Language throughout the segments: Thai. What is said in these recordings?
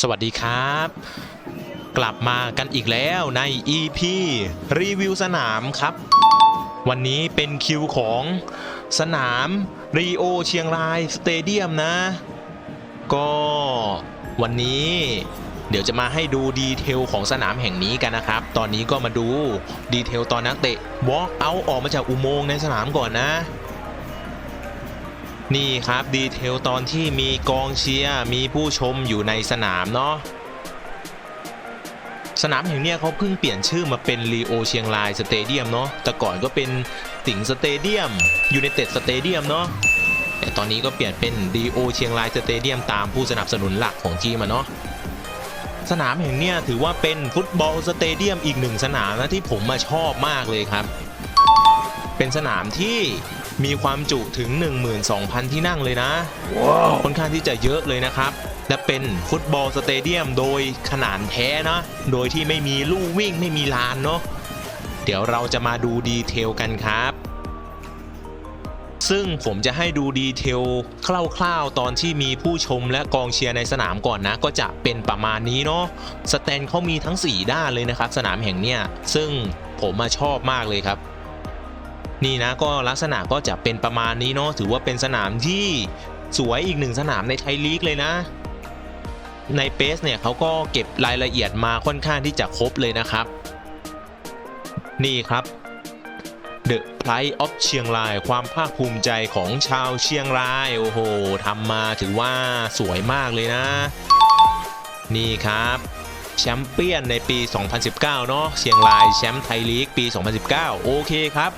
สวัสดีครับ กลับมากันอีกแล้วใน EP รีวิวสนามครับ วันนี้เป็นคิวของสนามรีโอเชียงรายสเตเดียมนะ ก็วันนี้เดี๋ยวจะมาให้ดูดีเทลของสนามแห่งนี้กันนะครับ ตอนนี้ก็มาดูดีเทลตอนนักเตะ walk out ออกมาจากอุโมงค์ในสนามก่อนนะ นี่ครับดีเทลตอนที่มีกองเชียร์มีผู้ชมอยู่ในสนามเนาะสนามแห่งนี้เขาเพิ่งเปลี่ยนชื่อมาเป็นรีโอเชียงรายสเตเดียมเนาะแต่ก่อนก็เป็นสิงสเตเดียมยูไนเต็ดสเตเดียมเนาะแต่ตอนนี้ก็เปลี่ยนเป็นรีโอเชียงรายสเตเดียมตามผู้สนับสนุนหลักของทีมอะเนาะสนามแห่งนี้ถือว่าเป็นฟุตบอลสเตเดียมอีกหนึ่งสนามนะที่ผมมาชอบมากเลยครับ เป็นสนามที่ มีความจุถึง 12,000 ที่นั่งเลยนะค่อนข้างที่จะเยอะเลยนะครับ และเป็นฟุตบอลสเตเดียมโดยขนานแท้นะ โดยที่ไม่มีลู่วิ่งไม่มีลานเนาะเดี๋ยวเราจะมาดูดีเทลกันครับ ซึ่งผมจะให้ดูดีเทลคร่าวๆ ตอนที่มีผู้ชมและกองเชียร์ในสนามก่อนนะ ก็จะเป็นประมาณนี้เนาะสแตนเขามีทั้ง 4 ด้านเลยนะครับ สนามแห่งเนี้ยซึ่งผมมาชอบมากเลยครับ นี่นะก็ลักษณะก็จะเป็นประมาณนี้เนาะถือว่าเป็นสนามที่สวยอีกหนึ่งสนามในไทยลีกเลยนะ ในเปสเนี่ยเขาก็เก็บรายละเอียดมาค่อนข้างที่จะครบเลยนะครับ นี่ครับ The Pride of เชียงราย ความภาคภูมิใจของชาวเชียงราย โอ้โหทำมาถือว่าสวยมากเลยนะ นี่ครับแชมเปี้ยนในปี 2019 เนาะเชียงรายแชมป์ไทยลีกปี 2019 โอเคครับ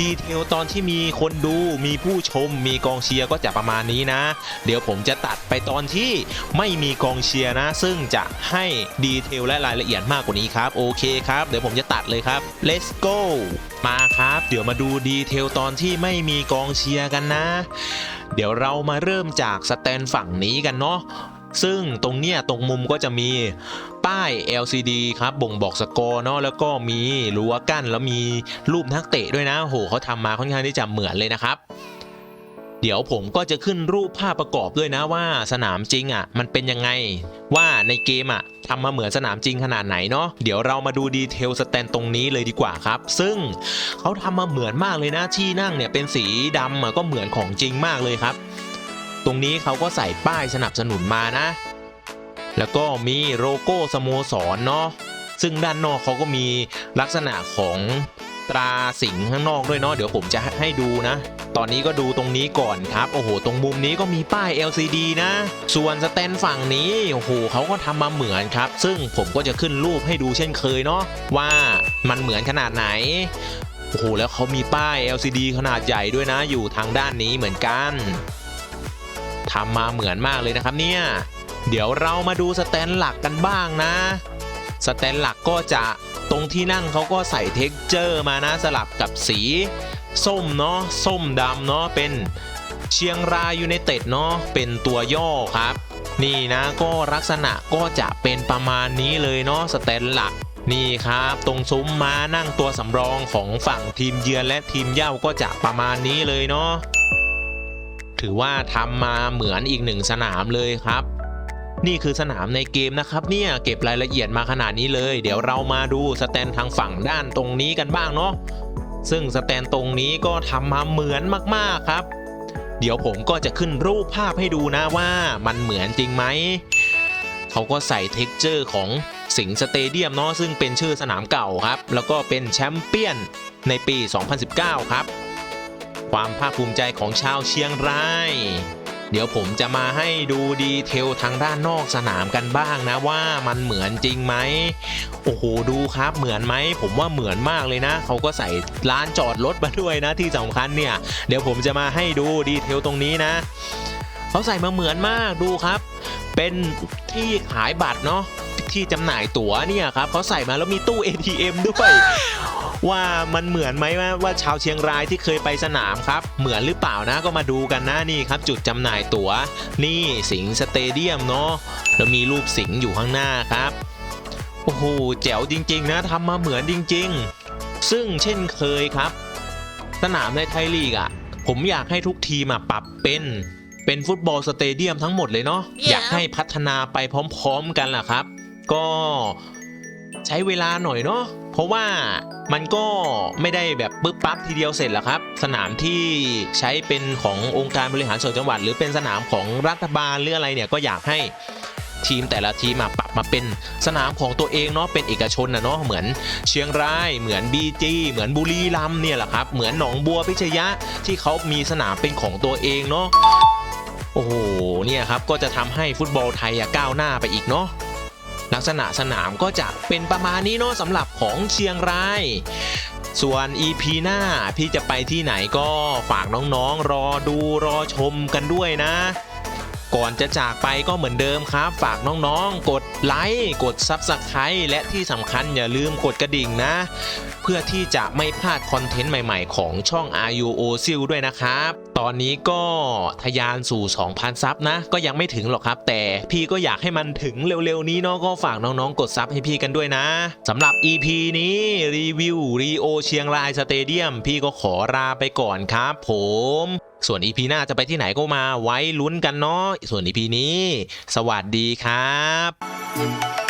ดีเทลตอนที่มีคนดูมีผู้ชมมีกองเชียร์ก็จะประมาณนี้นะ เดี๋ยวผมจะตัดไปตอนที่ไม่มีกองเชียร์นะ ซึ่งจะให้ดีเทลและรายละเอียดมากกว่านี้ครับ โอเคครับ เดี๋ยวผมจะตัดเลยครับ let's go มาครับ เดี๋ยวมาดูดีเทลตอนที่ไม่มีกองเชียร์กันนะ เดี๋ยวเรามาเริ่มจากสแตนฝั่งนี้กันเนาะ ซึ่งตรงเนี้ยตรงมุมก็จะมีป้าย LCD ครับบ่งบอกสกอร์เนาะแล้วก็มีรั้วกั้นแล้วมีรูปนักเตะด้วยนะโหเขาทำมาค่อนข้างที่จะเหมือนเลยนะครับเดี๋ยวผมก็จะขึ้นรูปภาพประกอบด้วยนะว่าสนามจริงอะ มันเป็นยังไง ว่าในเกมอะทำมาเหมือนสนามจริงขนาดไหนเนาะเดี๋ยวเรามาดูดีเทลสแตนตรงนี้เลยดีกว่าครับ ซึ่งเขาทำมาเหมือนมากเลยนะที่นั่งเนี่ยเป็นสีดำอะก็เหมือนของจริงมากเลยครับ ตรงนี้เขาก็ใส่ป้ายสนับสนุนมานะ แล้วก็มีโลโก้สโมสรเนาะซึ่งด้านนอกเขาก็มีลักษณะของตราสิงห์ข้างนอกด้วยเนาะเดี๋ยวผมจะให้ดูนะ ตอนนี้ก็ดูตรงนี้ก่อนครับ โอ้โห ตรงมุมนี้ก็มีป้าย LCD นะ ส่วนสแตนฝั่งนี้โอ้โหเขาก็ทำมาเหมือนครับ ซึ่งผมก็จะขึ้นรูปให้ดูเช่นเคยเนาะว่ามันเหมือนขนาดไหนโอ้โหแล้วเขามีป้าย LCD ขนาดใหญ่ด้วยนะ อยู่ทางด้านนี้เหมือนกัน ทำมาเหมือนมากเลยนะครับเนี่ยเดี๋ยวเรามาดูสแตนหลักกันบ้างนะ สแตนหลักก็จะตรงที่นั่งเขาก็ใส่เท็กเจอร์มานะสลับกับสี ส้มเนาะส้มดำเนาะเป็นเชียงรายยูไนเต็ดเนาะเป็นตัวย่อครับ นี่นะก็ลักษณะก็จะเป็นประมาณนี้เลยเนาะสแตนหลักนี่ครับตรงซุ้มม้านั่งตัวสำรองของฝั่งทีมเยือนและทีมเย่าก็จะประมาณนี้เลยเนาะ ถือว่าทำมาเหมือนอีกหนึ่งสนามเลยครับ นี่คือสนามในเกมนะครับเนี่ยเก็บรายละเอียดมาขนาดนี้เลย เดี๋ยวเรามาดูสแตนทางฝั่งด้านตรงนี้กันบ้างเนาะซึ่งสแตนตรงนี้ก็ทำมาเหมือนมากๆครับ เดี๋ยวผมก็จะขึ้นรูปภาพให้ดูนะว่ามันเหมือนจริงไหมเขาก็ใส่เท็กเจอร์ของสิงสเตเดียมเนาะซึ่งเป็นชื่อสนามเก่าครับ แล้วก็เป็นแชมเปี้ยนในปี 2019 ครับ ความภาคภูมิใจของชาวเชียงราย เดี๋ยวผมจะมาให้ดูดีเทลทางด้านนอกสนามกันบ้างนะว่ามันเหมือนจริงไหม โอ้โหดูครับเหมือนไหม ผมว่าเหมือนมากเลยนะ เขาก็ใส่ร้านจอดรถมาด้วยนะที่สำคัญเนี่ย เดี๋ยวผมจะมาให้ดูดีเทลตรงนี้นะ เขาใส่มาเหมือนมากดูครับ เป็นที่ขายบัตรเนาะ ที่จำหน่ายตั๋วเนี่ยครับเขาใส่มาแล้วมีตู้ ATM ด้วยว่ามันเหมือนไหมว่าว่าชาวเชียงรายที่เคยไปสนามครับ เหมือนหรือเปล่านะก็มาดูกันนะนี่ครับ จุดจำหน่ายตั๋ว นี่สิงห์สเตเดียมเนาะแล้วมีรูปสิงห์อยู่ข้างหน้าครับโอ้โหแจ๋วจริง ๆ นะทำมาเหมือนจริง ๆ ซึ่งเช่นเคยครับ สนามในไทยลีกอะ่ะ ผมอยากให้ทุกทีมอะปรับเป็นเป็นฟุตบอลสเตเดียมทั้งหมดเลยเนาะ Yeah. อยากให้พัฒนาไปพร้อม ๆ กันล่ะครับ ก็ใช้เวลาหน่อยเนาะเพราะว่ามันก็ไม่ได้แบบปึ๊บปั๊บทีเดียวเสร็จหรอกครับ สนามที่ใช้เป็นขององค์การบริหารส่วนจังหวัด หรือเป็นสนามของรัฐบาลหรืออะไรเนี่ยก็อยากให้ทีมแต่ละทีมมาปรับมาเป็นสนามของตัวเองเนาะเป็นเอกชนนะเนาะเหมือนเชียงราย เหมือนบีจีเหมือนบุรีรัมเนี่ยแหละครับ เหมือนหนองบัวพิชยะที่เขามีสนามเป็นของตัวเองเนาะโอ้โหเนี่ยครับก็จะทำให้ฟุตบอลไทยก้าวหน้าไปอีกเนาะ ลักษณะสนามก็จะเป็นประมาณนี้เนาะสำหรับของเชียงราย ส่วน EP หน้าพี่จะไปที่ไหนก็ฝากน้องๆ รอดูรอชมกันด้วยนะ ก่อนจะจากไปก็เหมือนเดิมครับ ฝากน้องๆ กดไลค์กด Subscribe และที่สำคัญอย่าลืมกดกระดิ่งนะ เพื่อที่จะไม่พลาดคอนเทนต์ใหม่ๆ ของช่อง RUO s i l ด้วยนะครับ ตอนนี้ก็ทะยานสู่ 2,000 ซับนะ ก็ยังไม่ถึงหรอกครับ แต่พี่ก็อยากให้มันถึงเร็วๆ นี้เนาะก็ฝากน้องๆ กดซับให้พี่กันด้วยนะสำหรับ EP นี้รีวิวรีโอเชียงรายสเตเดียมพี่ก็ขอลาไปก่อนครับ ผม ส่วน EP หน้าจะไปที่ไหนก็มาไว้ลุ้นกันเนาะส่วน EP นี้ สวัสดีครับ